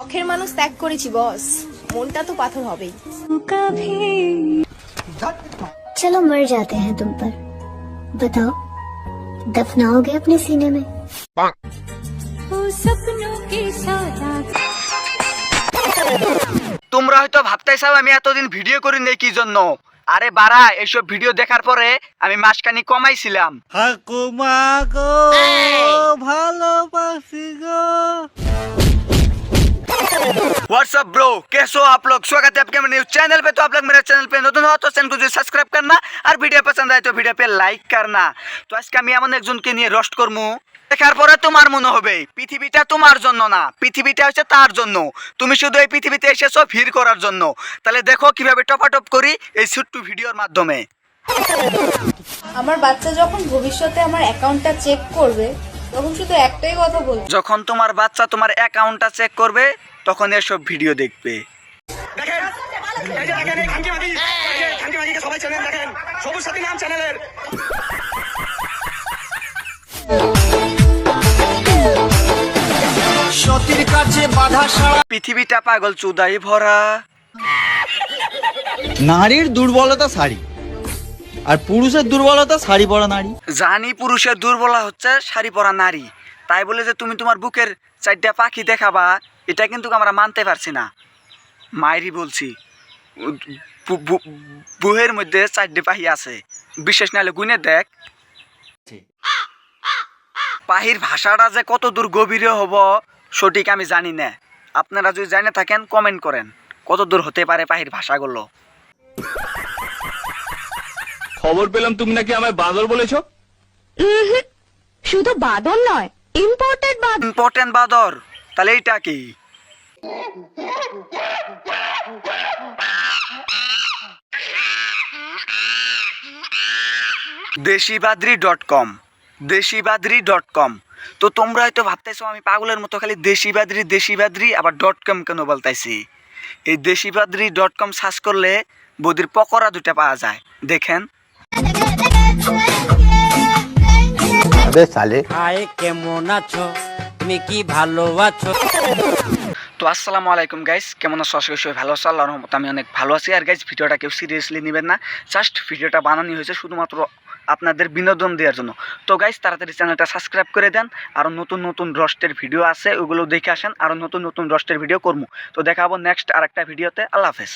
শখের মানুষ ত্যাগ করেছি বস মনটা তো পাথর হবেই चलो मर जाते हैं तुम पर बताओ दफनाओगे अपने सीने में তোমরা হয়তো ভাবতেছাও আমি এতদিন ভিডিও করি নেই কি জন্য আরে বাড়া এসব ভিডিও দেখার পরে আমি মাসখানি কমাইছিলাম ब्रो कैसे हो आप लोग स्वागत है आपके मेरे न्यूज चैनल पे। तो आप लोग मेरे चैनल पे নতুন हो तो चैनल को सब्सक्राइब करना সাবস্ক্রাইব করনা, আর ভিডিও পছন্দ হয়, তো ভিডিও পে লাইক করনা। তো আজকে আমি এমন একজনকে নিয়ে রোস্ট করব দেখার পরে তোমার মনে হবে, পৃথিবীটা তোমার জন্য না, পৃথিবীটা হচ্ছে তার জন্য। তুমি শুধু এই পৃথিবীতে এসেছ ভির করার জন্য। তাহলে দেখো কীভাবে টপাটপ করি এই ছোট্ট ভিডিওর মাধ্যমে। আমার বাচ্চা যখন ভবিষ্যতে আমার অ্যাকাউন্টটা চেক করবে তখন শুধু একটাই কথা বলব যখন তোমার বাচ্চা তোমার অ্যাকাউন্টটা চেক করবে তখন এসব ভিডিও দেখবে। সতীর কাছে বাধা সারা পৃথিবীটা পাগল চুদাই ভরা। নারীর দুর্বলতা শাড়ি আর পুরুষের দুর্বলতা শাড়ি পরা নারী। জানি পুরুষের দুর্বলা হচ্ছে শাড়ি পরা নারী। তাই বলে যে তুমি তোমার বুকের চারটা পাখি দেখাবা, এটা কিন্তু আমরা মানতে পারছি না। মায়েরই বলছি বুহের মধ্যে চারটে পাখি আছে। বিশেষ নাহলে গুনে দেখ। পাহির ভাষাটা যে কত দূর গভীরে হব, সঠিক আমি জানি না। আপনারা যদি জানে থাকেন কমেন্ট করেন। কত দূর হতে পারে পাহির ভাষাগুলো? খবর পেলাম তুমি নাকি আমায় বাঁদর বলেছ? শুধু বাদন নয় ইম্পর্টেন্ট বাদন ইম্পর্টেন্ট বাদর তাহলে এইটা কি? Desibadri dot com Desibadri dot com. তো তোমরা হয়তো ভাবতেছো আমি পাগলের মতো খালি দেশিবাদ্রি দেশিবাদ্রি আবার ডট কম কেন বলতাইছি? এই দেশিবাদ্রি ডট কম সার্চ করলে বদির পকোড়া দুটা পাওয়া যায়। দেখেন হাই কেমন আছো? তুমি কি ভালো আছো? তো আসসালামু আলাইকুম গাইস কেমন আছো? আশা করি সবাই ভালো আছো। আল্লাহর রহমতে আমি অনেক ভালো আছি। আর গাইস ভিডিওটা কেউ সিরিয়াসলি নেবেন না। জাস্ট ভিডিওটা বানানো হয়েছে শুধুমাত্র আপনাদের বিনোদন দেওয়ার জন্য। তো গাইস তাড়াতাড়ি চ্যানেলটা সাবস্ক্রাইব করে দেন। আরও নতুন নতুন রস্টের ভিডিও আছে ওগুলো দেখে আসেন। আরও নতুন নতুন রস্টের ভিডিও করব। তো দেখাবো নেক্সট আর একটা ভিডিওতে আল্লাহ হাফেজ।